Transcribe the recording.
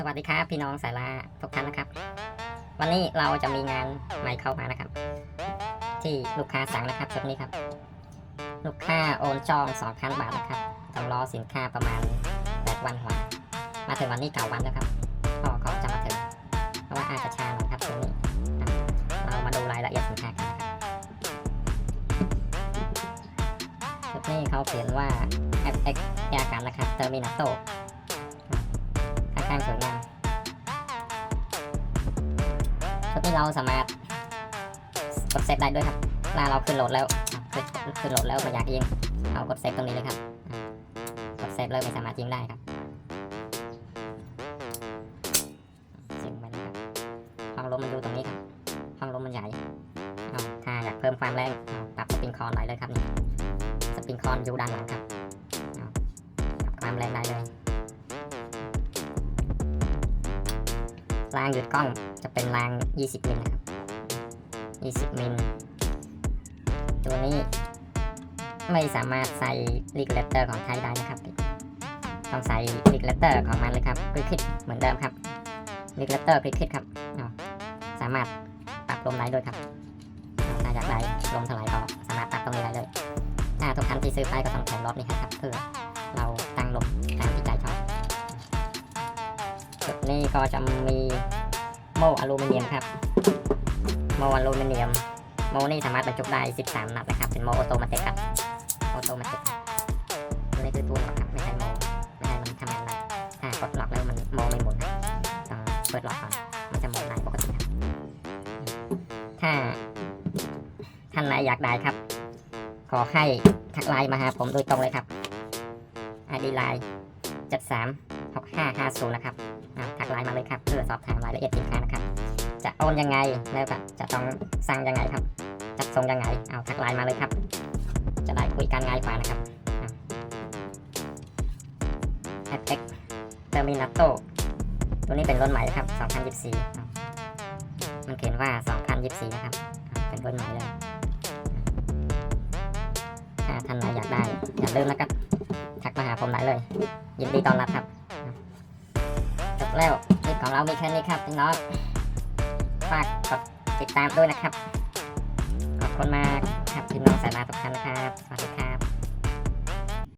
สวัสดีครับพี่น้องสายลาทุกท่านนะครับ วันนี้เราจะมีงานใหม่เข้ามานะครับ ที่ลูกค้าสั่งนะครับชุดนี้ครับ ลูกค้าโอนจอง2,000บาทนะครับต้องรอสินค้าประมาณ8วันกว่ามาถึงวันนี้เก้าวันแล้วครับก็ก็จะมาถึง เพราะว่าอาจจะช้าหน่อยครับชุดนี้เรามาดูรายละเอียดสินค้ากันนะครับชุดนี้เขาเขียนว่า FX ยากันนะครับเตอร์มินาโต ข้างสวยงามชุดนี้เราสามารถกดเซฟได้ด้วยครับเวลาเราขึ้นโหลดแล้วขึ้นขึ้นโหลดแล้วไม่อยากยิงเอากดเซฟตรงนี้เลยครับกดเซฟเลยไม่สามารถยิงได้ครับซิงไปนะครับห้องลมมันอยู่ตรงนี้ครับห้องลมมันใหญ่เอาถ้าอยากเพิ่มความแรงปรับสปริงคอนได้เลยครับนี่สปริงคอนอยู่ด้านหลังครับเอาปรับความแรงได้เลย รางหยุดกล้องจะเป็นราง 20 มิลนะครับ20 มิล ตัวนี้ ไม่สามารถใส่ลิกเลเตอร์ของไทยได้นะครับ ต้องใส่ลิกเลเตอร์ของมันเลยครับคลิกคิดเหมือนเดิมครับลิกเลเตอร์คลิกคิดครับ สามารถปรับลมได้ด้วยครับถ้าอยากได้ลมเท่าไหร่ก็สามารถปรับตรงนี้ได้เลยถ้าทุกคันที่ซื้อไปก็ต้องแถมรถนี่ครับเพื่อ นี้ก็จะมีโม่อลูมิเนียมครับ โม่อลูมิเนียม โม่นี่สามารถบรรจุได้ 13 นัดนะครับ เป็นโม่ออโตมาติกครับออโตมาติกตัวนี้คือตัวหลอกครับไม่ใช่โม่ไม่ใช่มันทำงานได้ถ้ากดล็อกแล้วมันโม่ไม่หมุนต้องเปิดล็อกก่อนมันจะโม่ได้ปกติครับถ้าท่านไหนอยากได้ครับ ขอให้ทักไลน์มาหาผมโดยตรงเลยครับ ID ไลน์73 6550นะครับอ่าทัก ไลน์มาเลยครับเพื่อสอบถามรายละเอียดสินค้านะครับ จะโอนยังไงแล้วก็จะต้องสั่งยังไงครับ จัดส่งยังไงเอาทักไลน์มาเลยครับ จะได้คุยกันง่ายกว่านะครับแอปเอ็กเทอร์มินาโตตัวนี้เป็นรุ่นใหม่นะครับ 2024อ่ามันเขียนว่า 2024 นะครับ เป็นรุ่นใหม่เลย ถ้าท่านไหนอยากได้ อย่าลืมนะครับ ทักมาหาผมได้เลย ยินดีต้อนรับครับ แล้วคลิปของเรามีแค่นี้ครับพี่น้องฝากกดติดตามด้วยนะครับ ขอบคุณมากครับพี่น้องสายลาทุกท่านนะครับ สวัสดีครับ